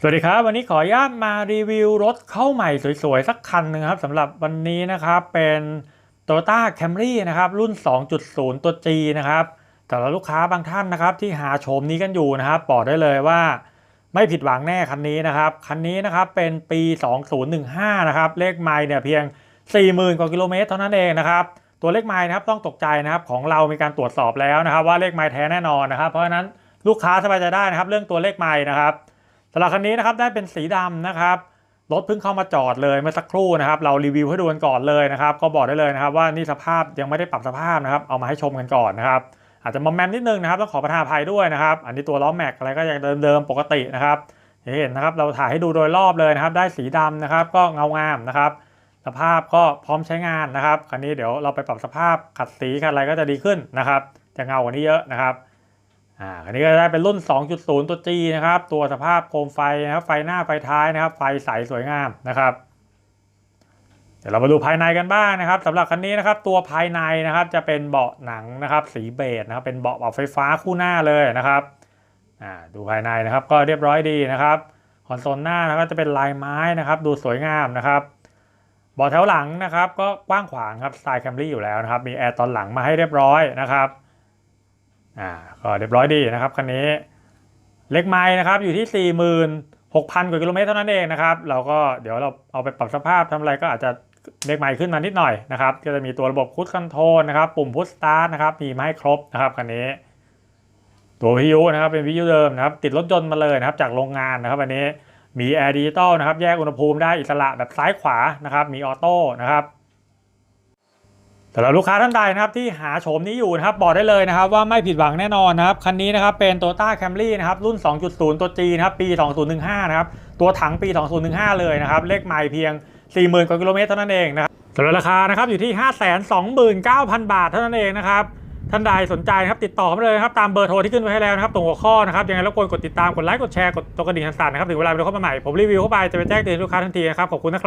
สวัสดีครับ วันนี้ขออนุญาตมารีวิวรถเข้าใหม่สวยๆ สักคันหนึ่งครับสำหรับวันนี้นะครับเป็น Toyota Camry นะครับรุ่น 2.0 ตัว G นะครับแต่ละลูกค้าบางท่านนะครับที่หาโฉมนี้กันอยู่นะครับบอกได้เลยว่า ไม่ผิดหวังแน่คันนี้นะครับ คันนี้นะครับเป็นปี 2015 นะครับ เลขไมล์เนี่ยเพียง 40,000 กว่ากิโลเมตรเท่านั้นเองนะครับตัวเลขไมล์นะครับต้องตกใจนะครับของเรามีการตรวจสอบแล้วนะครับ ว่าเลขไมล์แท้แน่นอนนะครับ เพราะฉะนั้นลูกค้าสบายใจได้นะครับ เรื่องตัวเลขไมล์นะครับำหรับคันนี้นะครับได้เป็นสีดำนะครับรถเพิ่งเข้ามาจอดเลยเมื่อสักครู่นะครับ เรารีวิวให้ดูกันก่อนเลยนะครับ ก็บอกได้เลยนะครับ ว่านี่สภาพยังไม่ได้ปรับสภาพนะครับ เอามาให้ชมกันก่อนนะครับ อาจจะมอมแมมนิดนึงนะครับต้องขอประทานอภัยด้วยนะครับ อันนี้ตัวล้อแม็กอะไรก็ยังเดิมๆปกตินะครับเห็นนะครับเราถ่ายให้ดูโดยรอบเลยนะครับ ได้สีดำนะครับ ก็เงางามนะครับ สภาพก็พร้อมใช้งานนะครับคันนี้เดี๋ยวเราไปปรับสภาพขัดสีขัดอะไรก็จะดีขึ้นนะครับ จะเงากว่านี้เยอะนะครับ อ่าคันนี้ก็ได้เป็นรุ่น 2.0 ตัว G นะครับ ตัวสภาพโคมไฟนะครับ ไฟหน้าไฟท้ายนะครับ ไฟใสสวยงามนะครับ เดี๋ยวเรามาดูภายในกันบ้างนะครับสำหรับคันนี้นะครับ ตัวภายในนะครับจะเป็นเบาะหนังนะครับ สีเบจนะครับ เป็นเบาะเบาะไฟฟ้าคู่หน้าเลยนะครับ อ่า ดูภายในนะครับ ก็เรียบร้อยดีนะครับคอนโซลหน้านะครับจะเป็นลายไม้นะครับ ดูสวยงามนะครับเบาะแถวหลังนะครับ ก็กว้างขวางครับสไตล์แคมรี่อยู่แล้วนะครับ มีแอร์ตอนหลังมาให้เรียบร้อยนะครับ อ่าก็เรียบร้อยดีนะครับคันนี้เล็กไม้นะครับอยู่ที่ 46,000 กว่ากิโลเมตรเท่านั้นเองนะครับเราก็เดี๋ยวเราเอาไปปรับสภาพทำอะไรก็อาจจะเล็กไม้ขึ้นมานิดหน่อยนะครับก็จะมีตัวระบบพุชคอนโทรลนะครับปุ่มพุชสตาร์ทนะครับมีมาให้ครบนะครับคันนี้ ตัววิทยุนะครับเป็นวิทยุเดิมนะครับติดรถยนต์มาเลยนะครับจากโรงงานนะครับอันนี้มีแอร์ดิจิตอลนะครับแยกอุณหภูมิได้อิสระแบบซ้ายขวานะครับมีออโต้นะครับ สำหรับลูกค้าท่านใดนะครับที่หาโฉมนี้อยู่นะครับบอกได้เลยนะครับว่าไม่ผิดหวังแน่นอนนะครับคันนี้นะครับเป็น Toyota Camry นะครับรุ่น 2.0 ตัว G นะครับปี 2015 นะครับตัวถังปี 2015 เลยนะครับเลขใหม่เพียง 40,000กว่ากิโลเมตรเท่านั้นเองนะครับสำหรับราคานะครับอยู่ที่ 529,000 บาทเท่านั้นเองนะครับท่านใดสนใจนะครับติดต่อมาเลยนะครับตามเบอร์โทรที่ขึ้นไว้ให้แล้วนะครับตรงหัวข้อนะครับยังไงรบกวนกดติดตามกดไลค์กดแชร์กดตัวกระดิ่งสั่นๆนะครับถึงเวลาเราเข้ามาใหม่ผมรีวิวเข้าไปจะไปแจ้งเตือนลูกค้าทันทีนะครับขอบคุณนะครับ